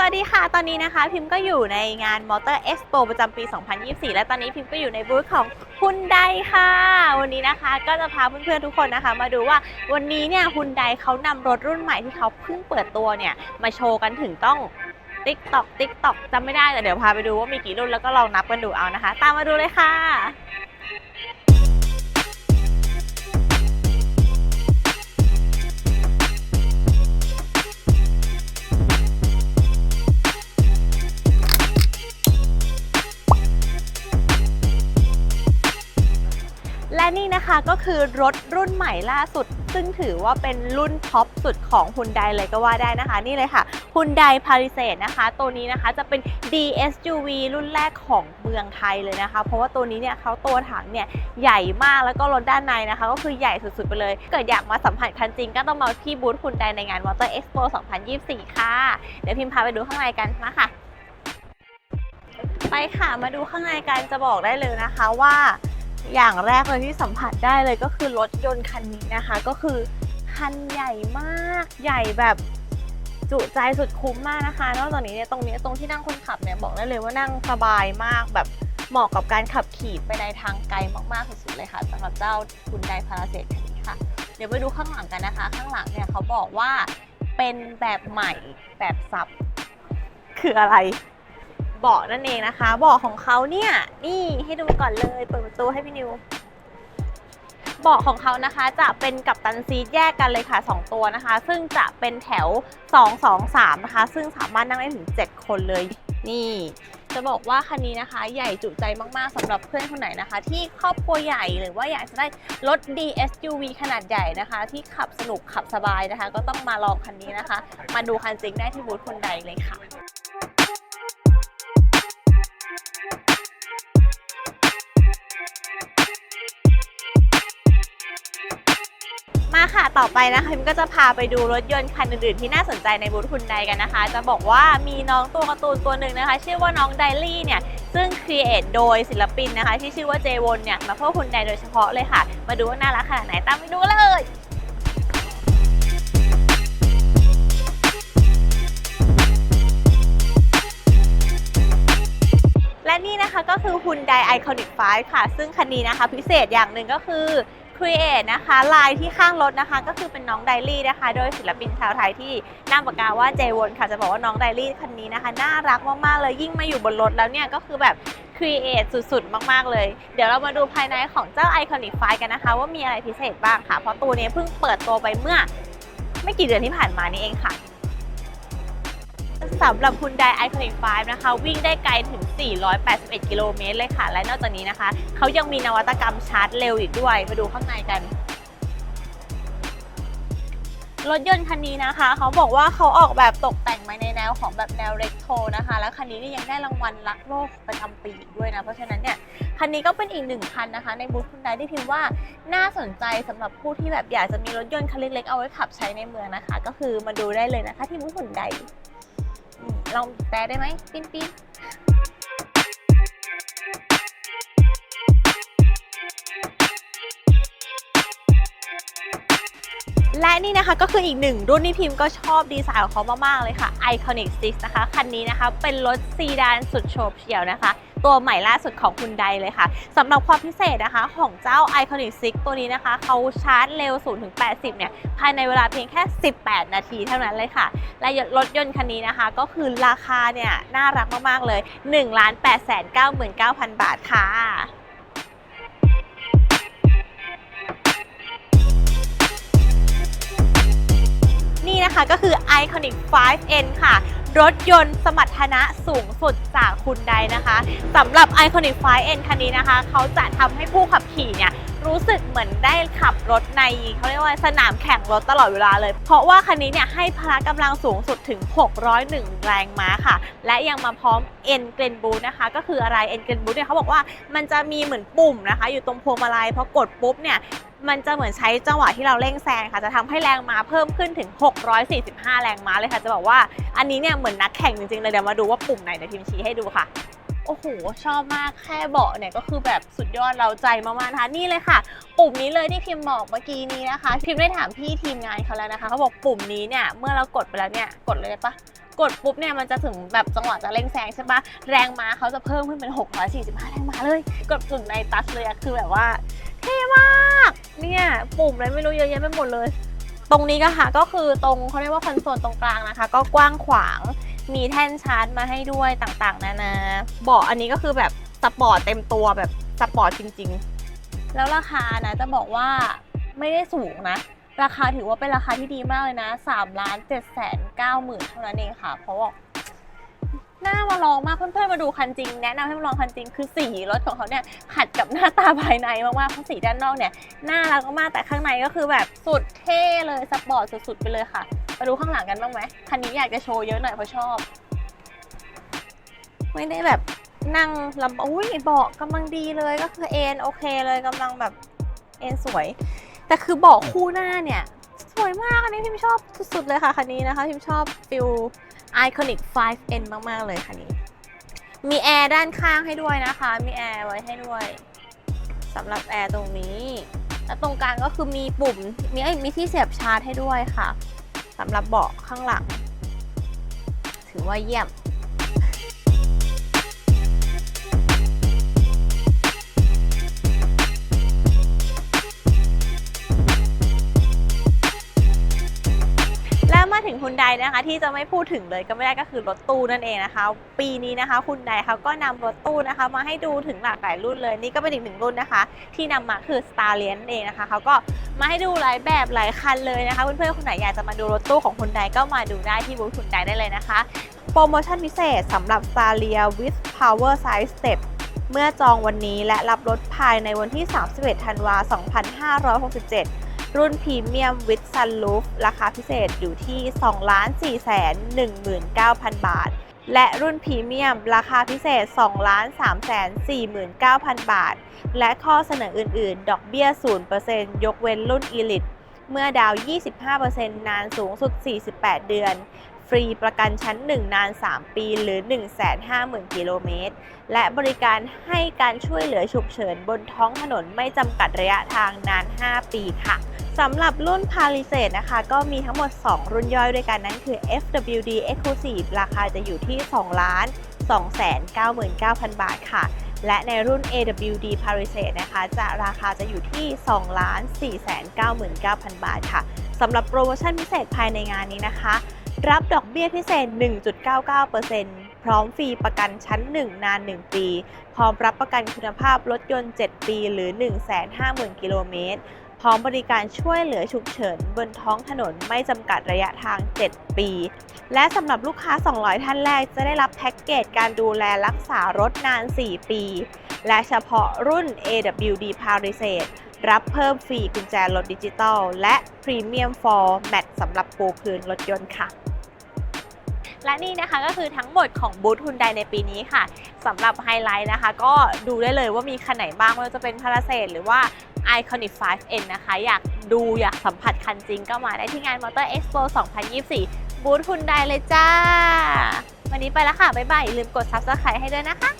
วัสดีค่ะ ตอนนี้นะคะพิมพ์ก็อยู่ในงาน Motor Expo ประจำปี 2024 และตอนนี้พิมพ์ก็อยู่ในบูธของฮุนไดค่ะ วันนี้นะคะก็จะพาเพื่อนๆทุกคนนะคะ มาดูว่าวันนี้เนี่ยฮุนไดเขานำรถรุ่นใหม่ที่เขาเพิ่งเปิดตัวเนี่ย มาโชว์กันถึงต้องติ๊กตอกติ๊กตอกจำไม่ได้แต่เดี๋ยวพาไปดูว่ามีกี่รุ่นแล้วก็ลองนับกันดูเอานะคะ ตามมาดูเลยค่ะ นี่นะคะก็คือรถรุ่นใหม่ล่าสุด ซึ่งถือว่าเป็นรุ่นท็อปสุดของ Hyundai เลยก็ว่าได้นะคะ นี่เลยค่ะ Hyundai Palisade นะคะ ตัวนี้นะคะจะเป็น DSUV รุ่นแรกของเมืองไทยเลยนะคะ เพราะว่าตัวนี้เนี่ยเขาตัวถังเนี่ยใหญ่มากแล้วก็รถด้านในนะคะ ก็คือใหญ่สุดๆไปเลย เกิดอยากมาสัมผัสคันจริงก็ต้องมาที่บูธ Hyundai ในงาน Motor Expo 2024 ค่ะ เดี๋ยวพิมพ์พาไปดูข้างในกันมาค่ะ ไปค่ะมาดูข้างในกันจะบอกได้เลยนะคะว่า อย่างแรกเลยที่สัมผัสได้เลยก็คือรถยนต์คันนี้นะคะ ก็คือคันใหญ่มากใหญ่แบบจุใจสุดคุ้มมากนะคะ นอกจากนี้เนี่ยตรงนี้ตรงที่นั่งคนขับเนี่ยบอกได้เลยว่านั่งสบายมากแบบเหมาะกับการขับขี่ไปในทางไกลมากๆสุดๆเลยค่ะสำหรับเจ้าคุณไดพาราเซตคันนี้ค่ะ เดี๋ยวไปดูข้างหลังกันนะคะ ข้างหลังเนี่ยเขาบอกว่าเป็นแบบใหม่แบบซับคืออะไร เบาะนั่นเองนะคะเบาะของเขาเนี่ยนี่ให้ดูก่อนเลยเปิดประตูให้พี่นิวเบาะของเขานะคะจะเป็นกับตันซีแยกกันเลยค่ะ 2 ตัวนะคะ ซึ่งจะเป็นแถว 2 2 3 นะคะ ซึ่งสามารถนั่งได้ถึง 7 คนเลยนี่ จะบอกว่าคันนี้นะคะ ใหญ่จุใจมาก ๆสำหรับเพื่อนคนไหนนะคะ ที่ครอบครัวใหญ่หรือว่าอยากจะได้รถ DSUV ขนาดใหญ่นะคะ ที่ขับสนุกขับสบายนะคะ ก็ต้องมาลองคันนี้นะคะ มาดูคันจริงได้ที่บูธคนใดเลยค่ะ ค่ะ ต่อไปนะคะพิมก็จะพาไปดูรถยนต์คันอื่นๆที่น่าสนใจในบูธคุณไดกันนะคะ จะบอกว่ามีน้องตัวการ์ตูนตัวหนึ่งนะคะ ชื่อว่าน้องไดลี่เนี่ย ซึ่งครีเอทโดยศิลปินนะคะ ที่ชื่อว่าเจวอนเนี่ย มาเพื่อคุณไดโดยเฉพาะเลยค่ะ มาดูว่าน่ารักขนาดไหนตามไปดูเลยและนี่นะคะก็คือ Hyundai Iconic 5 ค่ะ ซึ่งคันนี้นะคะพิเศษอย่างหนึ่งก็คือ Create นะคะลายที่ข้างรถนะคะ ก็คือเป็นน้องไดลี่นะคะ โดยศิลปินชาวไทยที่นามปากกาว่าเจวอนค่ะจะบอกว่าน้องไดลี่คันนี้นะคะ น่ารักมากๆเลยยิ่งมาอยู่บนรถแล้วเนี่ยก็คือแบบ Create สุดๆ มากๆ เลย เดี๋ยวเรามาดูภายในของเจ้า Iconic 5กันนะคะ ว่ามีอะไรพิเศษบ้างค่ะ เพราะตัวนี้เพิ่งเปิดตัวไปเมื่อ ไม่กี่เดือนที่ผ่านมานี่เองค่ะ สำหรับ Hyundai Iconic 5นะคะ วิ่งได้ไกลถึง 481 กิโลเมตรเลยค่ะ และนอกจากนี้นะคะ เขายังมีนวัตกรรมชาร์จเร็วอีกด้วยมาดูข้างในกัน รถยนต์คันนี้นะคะ เขาบอกว่าเขาออกแบบตกแต่งมาในแนวของแบบแนวเรโทรนะคะ แล้วคันนี้นี่ยังได้รางวัลรักโลกประจำปีอีกด้วยนะ เพราะฉะนั้นเนี่ยคันนี้ก็เป็นอีกหนึ่งคันนะคะ ในบูธคุณไดที่พิมพ์ว่าน่าสนใจสำหรับผู้ที่แบบอยากจะมีรถยนต์คันเล็กๆเอาไว้ขับใช้ในเมืองนะคะ ก็คือมาดูได้เลยนะคะที่บูธคุณไดอืม ลองแต่ได้ไหมปิ้นปิ้นและนี่นะคะก็คืออีกหนึ่งรุ่นที่พิมพ์ก็ชอบดีไซน์ของเขามาก ๆ เลยค่ะ Iconic 6 นะคะ คันนี้นะคะเป็นรถซีดานสุดโฉบเฉี่ยวนะคะ ตัวใหม่ล่าสุดของคุณไดเลยค่ะสำหรับความพิเศษนะคะของเจ้า Iconic 6 ตัวนี้นะคะเขาชาร์จเร็ว 0-80 เนี่ย ภายในเวลาเพียงแค่ 18 นาทีเท่านั้นเลยค่ะ และรถยนต์คันนี้นะคะ ก็คือราคาเนี่ย น่ารักมาก ๆ เลย 1 8 9 9 0 0 0 บาทค่ะนี่นะคะก็คือ Iconic 5N ค่ะ รถยนต์สมรรถนะสูงสุดจากคุณใดนะคะสำหรับ Iconic 5N คันนี้นะคะ เขาจะทำให้ผู้ขับขี่เนี่ย รู้สึกเหมือนได้ขับรถในเขาเรียกว่าสนามแข่งรถตลอดเวลาเลย เพราะว่าคันนี้เนี่ยให้พละกำลังสูงสุดถึง 601 แรงม้าค่ะ และยังมาพร้อม N g r e n b o o t นะคะ ก็คืออะไร N g r e n b o o t เนี่ยเขาบอกว่ามันจะมีเหมือนปุ่มนะคะ อยู่ตรงพวงมาลัยพอกดปุ๊บเนี่ยมันจะเหมือนใช้จังหวะที่เราเร่งแซงค่ะจะทำให้แรงม้าเพิ่มขึ้นถึง 645 แรงม้าเลยค่ะ จะบอกว่าอันนี้เนี่ยเหมือนนักแข่งจริงๆเลยเดี๋ยวมาดูว่าปุ่มไหนเดี๋ยวพิมพ์ชี้ให้ดูค่ะ อ้โห ชอบมากแค่เบาะเนี่ยก็คือแบบสุดยอดเราใจมากๆนะคะ นี่เลยค่ะ ปุ่มนี้เลยที่พิมพ์บอกเมื่อกี้นี้นะคะ พิมพ์ได้ถามพี่ทีมงานเขาแล้วนะคะเขาบอกปุ่มนี้เนี่ยเมื่อเรากดไปแล้วเนี่ยกดเลยได้ปะกดปุ๊บเนี่ยมันจะถึงแบบจังหวะจะเร่งแซงใช่ปะแรงม้าเขาจะเพิ่มขึ้นเป็น 645 แรงม้าเลย กดปุ่มในตัชเลยอะคือแบบว่าเท่มากเนี่ยปุ่มอะไรไม่รู้เยอะแยะไปหมดเลย ตรงนี้ก็ค่ะก็คือตรงเขาเรียกว่าคอนโซลตรงกลางนะคะ ก็กว้างขวาง มีแท่นชาร์จมาให้ด้วยต่างๆ นานาเบาะอันนี้ก็คือแบบสปอร์ตเต็มตัวแบบสปอร์ตจริง ๆ แล้วราคานะจะบอกว่าไม่ได้สูงนะ ราคาถือว่าเป็นราคาที่ดีมากเลยนะ3ล้าน7แสน9หมื่นเท่านั้นเองค่ะ เพราะว่าน่ามาลองมากเพื่อนๆมาดูคันจริง แนะนำให้มาลองคันจริงคือสีรถของเขาเนี่ยขัดกับหน้าตาภายในมากๆเพราะสีด้านนอกเนี่ยน่ารักมากแต่ข้างในก็คือแบบสุดเท่เลยสปอร์ตสุดๆไปเลยค่ะ มาดูข้างหลังกันบ้างไหมคันนี้อยากจะโชว์เยอะหน่อยเพราะชอบ ไม่ได้แบบนั่งลำอุ้ยเบาะกำลังดีเลยก็คือเอนโอเคเลยกำลังแบบเอนสวย แต่คือเบาะคู่หน้าเนี่ย สวยมากอันนี้พิมชอบสุดๆเลยค่ะคันนี้นะคะพิมชอบฟิล Iconic 5N มากๆเลยคันนี้ มีแอร์ด้านข้างให้ด้วยนะคะ มีแอร์ไว้ให้ด้วยสำหรับแอร์ตรงนี้ แล้วตรงกลางก็คือมีปุ่ม มีเอ้ยมีที่เสียบชาร์จให้ด้วยค่ะ สำหรับเบาะข้างหลัง ถือว่าเยี่ยม แล้วมาถึงฮุนไดนะคะที่จะไม่พูดถึงเลยก็ไม่ได้ก็คือรถตู้นั่นเองนะคะ ปีนี้นะคะฮุนไดเขาก็นำรถตู้นะคะ มาให้ดูถึงหลากหลายรุ่นเลยนี่ก็เป็นอีกหนึ่งรุ่นนะคะ ที่นำมาคือ Star l i a n เองนะคะเขาก็มาให้ดูหลายแบบหลายคันเลยนะคะ เพื่อนๆคนไหนอยากจะมาดูรถตู้ของฮุนไดก็มาดูได้ที่บูธฮุนไดได้เลยนะคะ โปรโมชั่นพิเศษสำหรับ s t a r i a with Power Size Step เมื่อจองวันนี้และรับรถภายในวันที่ 31 ธันวาคม 2567 รุ่นพรีเมียมวิดซันลูฟราคาพิเศษอยู่ที่ 2 4 1 9 0 0 0 บาท และรุ่นพรีเมียมราคาพิเศษ 2 3 4 9 0 0 0 บาท และข้อเสนออื่น ๆ ดอกเบี้ย 0%ยกเว้นรุ่น Elite เมื่อดาว 25%นานสูงสุด 48 เดือน ฟรีประกันชั้น 1 นาน 3 ปีหรือ 150,000 กิโลเมตร และบริการให้การช่วยเหลือฉุกเฉินบนท้องถนนไม่จำกัดระยะทางนาน 5 ปีค่ะ สำหรับรุ่น p a l i s a d e นะคะ ก็มีทั้งหมด 2 รุ่นย่อยด้วยกันนั่นคือ FWD Exclusive ราคาจะอยู่ที่ 2 ล้าน 299,000 บาทค่ะ และในรุ่น AWD p a l i s a d e นะคะ จะราคาจะอยู่ที่ 2 ล้าน 499,000 บาทค่ะสำหรับโปรโมชั่นพิเศษภายในงานนี้นะคะ รับดอกเบี้ยพิเศษ 1.99%พร้อมฟรีประกันชั้น 1 นาน 1 ปี พร้อมรับประกันคุณภาพรถยนต์ 7 ปี หรือ 150,000 กิโลเมตร พร้อมบริการช่วยเหลือฉุกเฉิน บนท้องถนนไม่จำกัดระยะทาง 7 ปี และสำหรับลูกค้า 200 ท่านแรกจะได้รับแพ็กเกจการดูแลรักษารถนาน 4 ปี และเฉพาะรุ่น AWD p a r i s a d e รับเพิ่มฟรีกุญแจรถดิจิตอลและ Premium for Mat สำหรับปูพื้นรถยนต์ค่ะและนี่นะคะก็คือทั้งหมดของบูธฮุนไดในปีนี้ค่ะสำหรับไฮไลท์นะคะ ก็ดูได้เลยว่ามีคันไหนบ้างไม่ว่าจะเป็นพาราเซหรือว่า Iconic 5N นะคะ อยากดูอยากสัมผัสคันจริงก็มาได้ที่งาน Motor Expo 2024 บูธคุณไดเลยจ้า วันนี้ไปแล้วค่ะ บ๊ายบายอย่าลืมกด Subscribe ให้ด้วยนะคะ